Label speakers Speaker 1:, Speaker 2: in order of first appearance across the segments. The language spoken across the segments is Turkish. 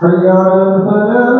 Speaker 1: حي على الفلاح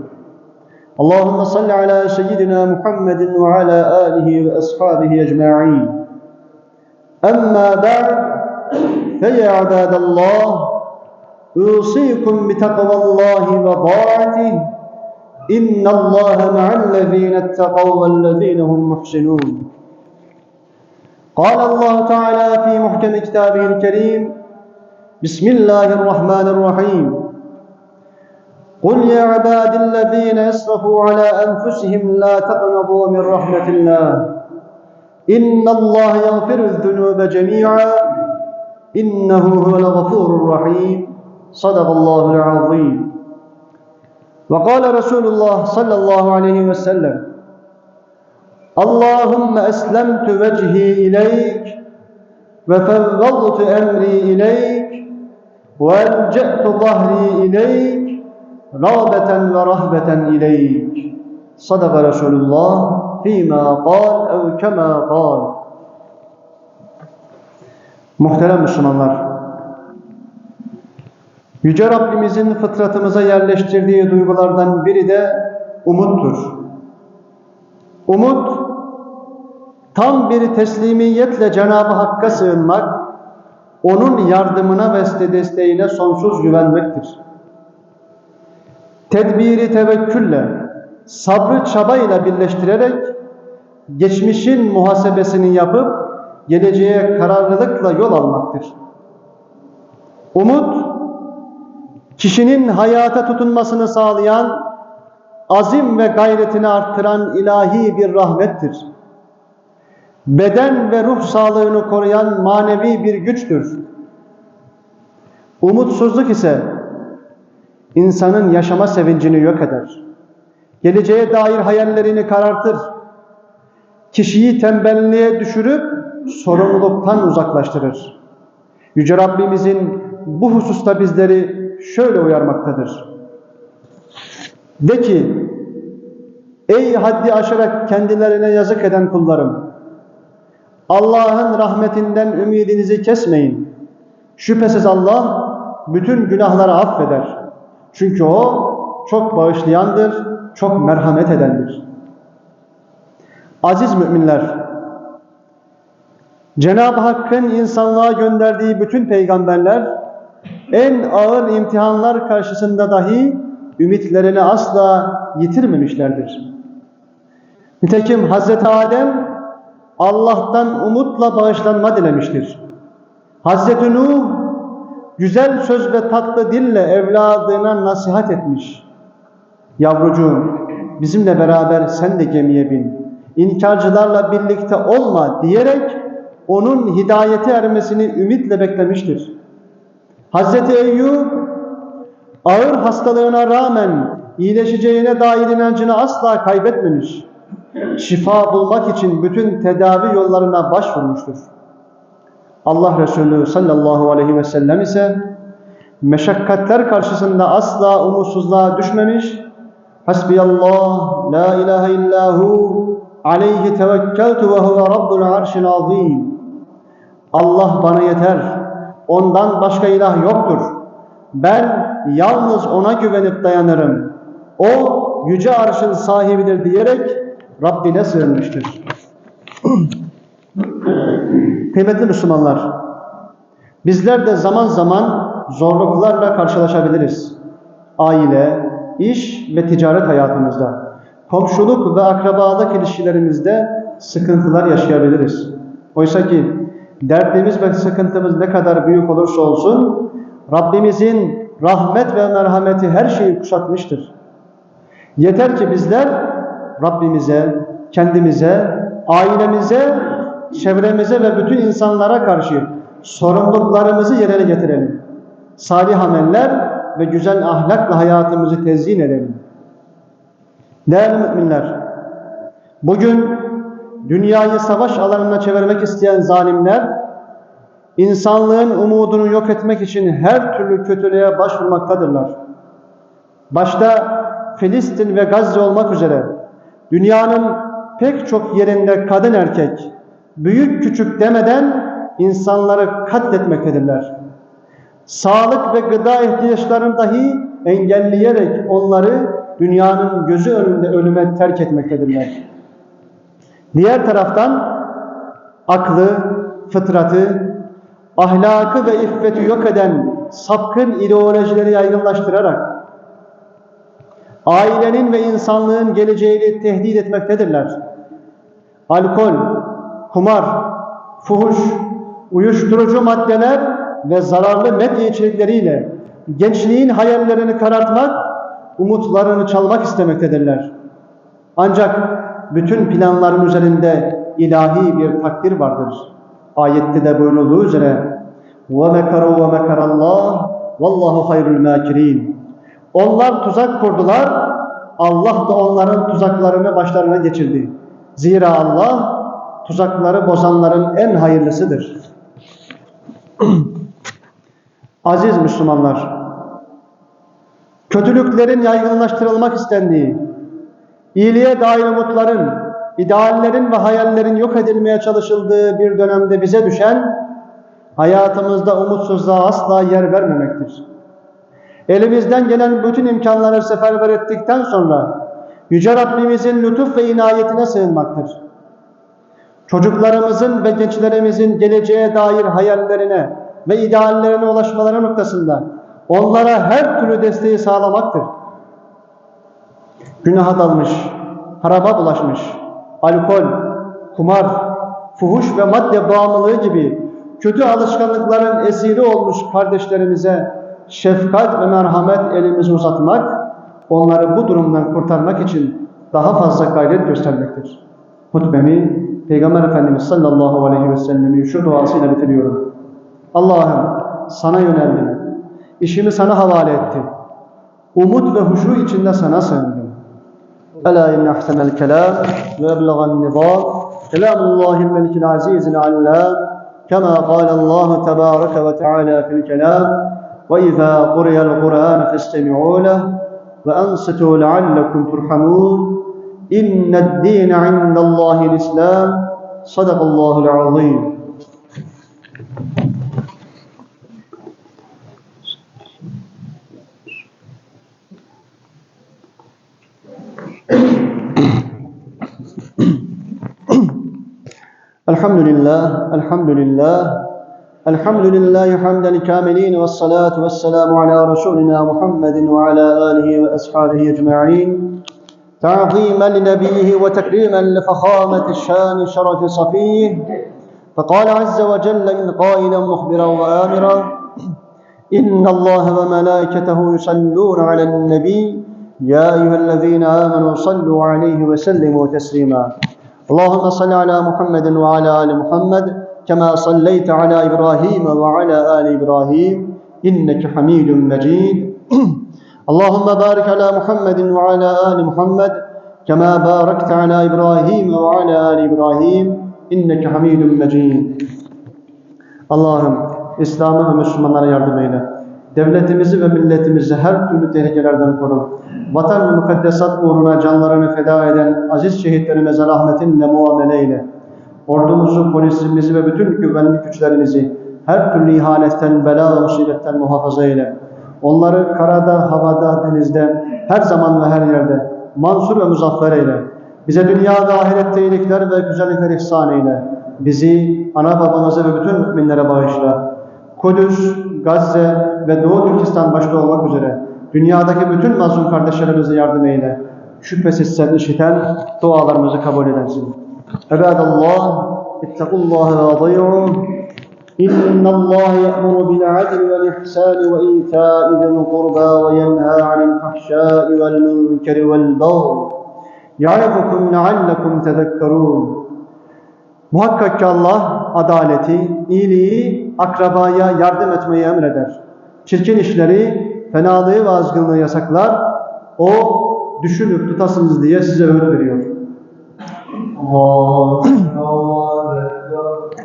Speaker 2: اللهم صل على سيدنا محمد وعلى آله وأصحابه أجمعين. أما بعد فيا عباد الله أوصيكم بتقوى الله وطاعته. إن الله مع الذين اتقوا والذين هم محسنون. قال الله تعالى في محكم كتابه الكريم بسم الله الرحمن الرحيم. قل يا عباد الذين اسرفوا على أنفسهم لا تقنطوا من رحمة الله إن الله يغفر الذنوب جميعا إنه هو الغفور الرحيم صدق الله العظيم وقال رسول الله صلى الله عليه وسلم اللهم أسلمت وجهي إليك وفوضت أمري إليك وألجأت ظهري إليك rağbeten ve rahbeten ileyk. Sadaka Resulullah fîmâ kal ev kemâ kal. Muhterem Müslümanlar, Yüce Rabbimizin fıtratımıza yerleştirdiği duygulardan biri de umuttur. Umut, tam bir teslimiyetle Cenab-ı Hakk'a sığınmak, O'nun yardımına ve desteğine sonsuz güvenmektir. Tedbiri tevekkülle, sabrı çabayla birleştirerek, geçmişin muhasebesini yapıp, geleceğe kararlılıkla yol almaktır. Umut, kişinin hayata tutunmasını sağlayan azim ve gayretini arttıran ilahi bir rahmettir. Beden ve ruh sağlığını koruyan manevi bir güçtür. Umutsuzluk ise insanın yaşama sevincini yok eder. Geleceğe dair hayallerini karartır. Kişiyi tembelliğe düşürüp sorumluluktan uzaklaştırır. Yüce Rabbimizin bu hususta bizleri şöyle uyarmaktadır. De ki, ey haddi aşarak kendilerine yazık eden kullarım, Allah'ın rahmetinden ümidinizi kesmeyin. Şüphesiz Allah bütün günahları affeder. Çünkü O çok bağışlayandır, çok merhamet edendir. Aziz müminler, Cenab-ı Hakk'ın insanlığa gönderdiği bütün peygamberler en ağır imtihanlar karşısında dahi ümitlerini asla yitirmemişlerdir. Nitekim Hz. Adem Allah'tan umutla bağışlanma dilemiştir. Hz. Nuh güzel söz ve tatlı dille evladına nasihat etmiş. Yavrucuğum bizimle beraber sen de gemiye bin. İnkarcılarla birlikte olma diyerek onun hidayete ermesini ümitle beklemiştir. Hazreti Eyyub ağır hastalığına rağmen iyileşeceğine dair inancını asla kaybetmemiş. Şifa bulmak için bütün tedavi yollarına başvurmuştur. Allah Resulü sallallahu aleyhi ve sellem ise meşakkatler karşısında asla umutsuzluğa düşmemiş. Hasbiyallah la ilahe illahu aleyhi tevekkeltu ve huve rabbul arşil azim. Allah bana yeter. Ondan başka ilah yoktur. Ben yalnız ona güvenip dayanırım. O yüce arşın sahibidir diyerek Rabbine sığınmıştır. Kıymetli Müslümanlar, bizler de zaman zaman zorluklarla karşılaşabiliriz. Aile, iş ve ticaret hayatımızda, komşuluk ve akrabalık ilişkilerimizde sıkıntılar yaşayabiliriz. Oysa ki derdimiz ve sıkıntımız ne kadar büyük olursa olsun, Rabbimizin rahmet ve merhameti her şeyi kuşatmıştır. Yeter ki bizler Rabbimize, kendimize, ailemize, çevremize ve bütün insanlara karşı sorumluluklarımızı yerine getirelim. Salih ameller ve güzel ahlakla hayatımızı tezyin edelim. Değerli müminler, bugün dünyayı savaş alanına çevirmek isteyen zalimler, insanlığın umudunu yok etmek için her türlü kötülüğe başvurmaktadırlar. Başta Filistin ve Gazze olmak üzere dünyanın pek çok yerinde kadın erkek, büyük küçük demeden insanları katletmektedirler. Sağlık ve gıda ihtiyaçlarını dahi engelleyerek onları dünyanın gözü önünde ölüme terk etmektedirler. Diğer taraftan aklı, fıtratı, ahlakı ve iffeti yok eden sapkın ideolojileri yaygınlaştırarak ailenin ve insanlığın geleceğini tehdit etmektedirler. Alkol, kumar, fuhuş, uyuşturucu maddeler ve zararlı medya içerikleriyle gençliğin hayallerini karartmak, umutlarını çalmak istemektedirler. Ancak bütün planların üzerinde ilahi bir takdir vardır. Ayette de buyurulduğu üzere وَمَكَرُوا وَمَكَرَ اللّٰهِ وَاللّٰهُ خَيْرُ الْمَاكِرِينَ Onlar tuzak kurdular, Allah da onların tuzaklarını başlarına geçirdi. Zira Allah tuzakları bozanların en hayırlısıdır. Aziz Müslümanlar, kötülüklerin yaygınlaştırılmak istendiği, iyiliğe dair umutların, ideallerin ve hayallerin yok edilmeye çalışıldığı bir dönemde bize düşen, hayatımızda umutsuzluğa asla yer vermemektir. Elimizden gelen bütün imkanları seferber ettikten sonra, Yüce Rabbimizin lütuf ve inayetine sığınmaktır. Çocuklarımızın ve gençlerimizin geleceğe dair hayallerine ve ideallerine ulaşmaları noktasında onlara her türlü desteği sağlamaktır. Günaha dalmış, haraba bulaşmış, alkol, kumar, fuhuş ve madde bağımlılığı gibi kötü alışkanlıkların esiri olmuş kardeşlerimize şefkat ve merhamet elimizi uzatmak, onları bu durumdan kurtarmak için daha fazla gayret göstermektir. Hutbemi Peygamber Efendimiz sallallahu aleyhi ve sellemin şu duasıyla bitiriyorum. Allah'ım sana yöneldim. İşimi sana havale ettim. Umut ve huşu içinde sana sığındım. Ela inne ahsenel kelam ve eblegan nizam kelamullahil melikil azizil allam kema kâlallahu tebâreke ve teâlâ fil kelam ve izâ kuriyel Kur'an festemi'û leh ve ansitû leallekum turhamûn inned dîne indallâhil islam sadakallâhul azîm الحمد لله الحمد لله الحمد لله حمد الكاملين والصلاة والسلام على رسولنا محمد وعلى آله وأصحابه أجمعين تعظيما لنبيه وتكريما لفخامة الشان شرف صفيه. فقال عز وجل من قائلا مخبرا وآمرا إن الله وملائكته يصلون على النبي يا أيها الذين آمنوا صلوا عليه وسلموا تسليما. اللهم صل على محمد وعلى آل محمد كما صليت على إبراهيم وعلى آل إبراهيم إنك حميد مجيد. Allahümme barik ala Muhammedin ve ala ali Muhammed kema barakte ala İbrahim ve ala ali İbrahim inneke hamidun mecid. Allah'ım İslam'a ve Müslümanlara yardım eyle. Devletimizi ve milletimizi her türlü tehlikelerden koru. Vatan ve mukaddesat uğruna canlarını feda eden aziz şehitlerimize rahmetinle muamele eyle. Ordumuzu, polisimizi ve bütün güvenlik güçlerimizi her türlü ihanetten, bela ve musibetten muhafaza eyle. Onları karada, havada, denizde, her zaman ve her yerde mansur ve muzaffer eyle. Bize dünya ve ahirette iyilikler ve güzellikler ihsan eyle. Bizi, ana babamızı ve bütün müminlere bağışla. Kudüs, Gazze ve Doğu Türkistan başta olmak üzere dünyadaki bütün mazlum kardeşlerimize yardım eyle. Şüphesiz sen işiten dualarımızı kabul edersin. Ebedallah, ittakullaha ve adıyuh. إن الله يأمر بالعدل والإحسان وإيتاء ذي القربى وينهى عن الفحشاء والمنكر والبغي يعظكم لعلكم تذكرون Muhakkak ki Allah adaleti, iyiliği, akrabaya yardım etmeyi emreder. Çirkin işleri, fenalığı ve azgınlığı yasaklar. O düşünüp tutasınız diye size öğüt veriyor.
Speaker 1: الله أكبر